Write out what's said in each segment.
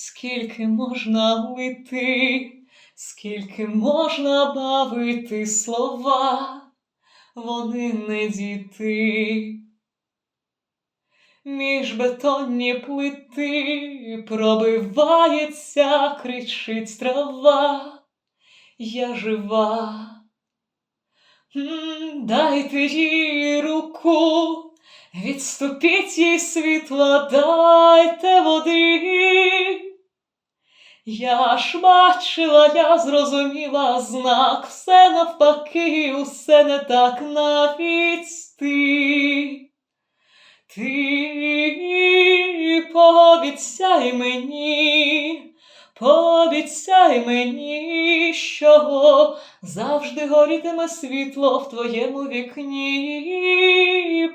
скільки можна лити, скільки можна бавити слова, вони не діти. Між бетонні плити пробивається, кричить трава, я жива. Дайте їй руку, відступіть їй світла, дайте води. Я ж бачила, я зрозуміла знак, все навпаки, усе не так навіть ти. Ти пообіцяй мені, пообіцяй мені, що завжди горітиме світло в твоєму вікні.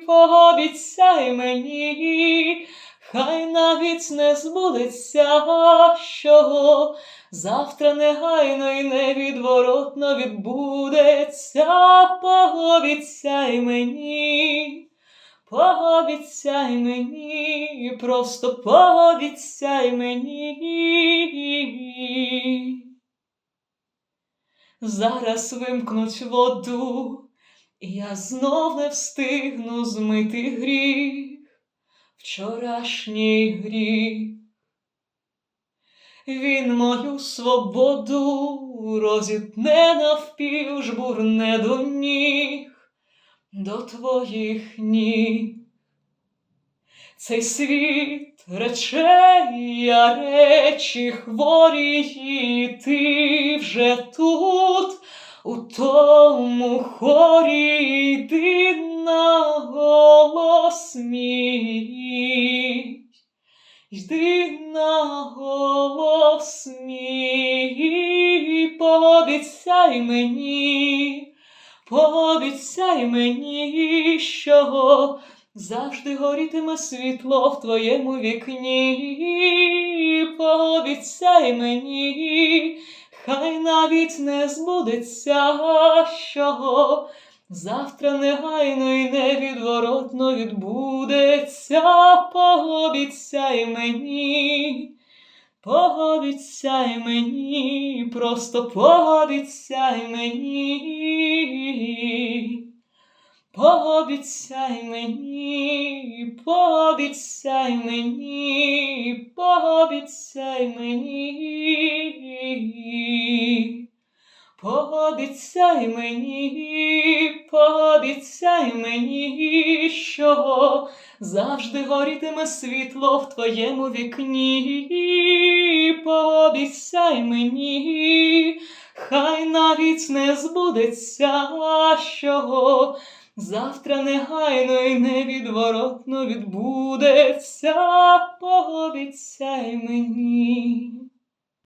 Пообіцяй мені, хай навіть не збудеться, що завтра негайно і невідворотно відбудеться. Пообіцяй мені. Пообіцяй мені, просто пообіцяй мені. Зараз вимкнуть воду, і я знов не встигну змити гріх, вчорашній гріх. Він мою свободу розітне навпіл, жбурне до ніг до твоїх ніг. Цей світ речей, а речі хворі, і ти вже тут, у тому хорі йди на голос мій. Йди на голос мій, пообіцяй мені. Пообіцяй мені, що завжди горітиме світло в твоєму вікні. Пообіцяй мені, хай навіть не збудеться, що завтра негайно і невідворотно відбудеться. Пообіцяй мені. Пообіцяй мені, просто пообіцяй мені, пообіцяй мені, пообіцяй мені, пообіцяй мені, пообіцяй мені, пообіцяй мені, що завжди горітиме світло в твоєму вікні. Пообіцяй мені, хай навіть не збудеться, що завтра негайно і невідворотно відбудеться. Пообіцяй мені.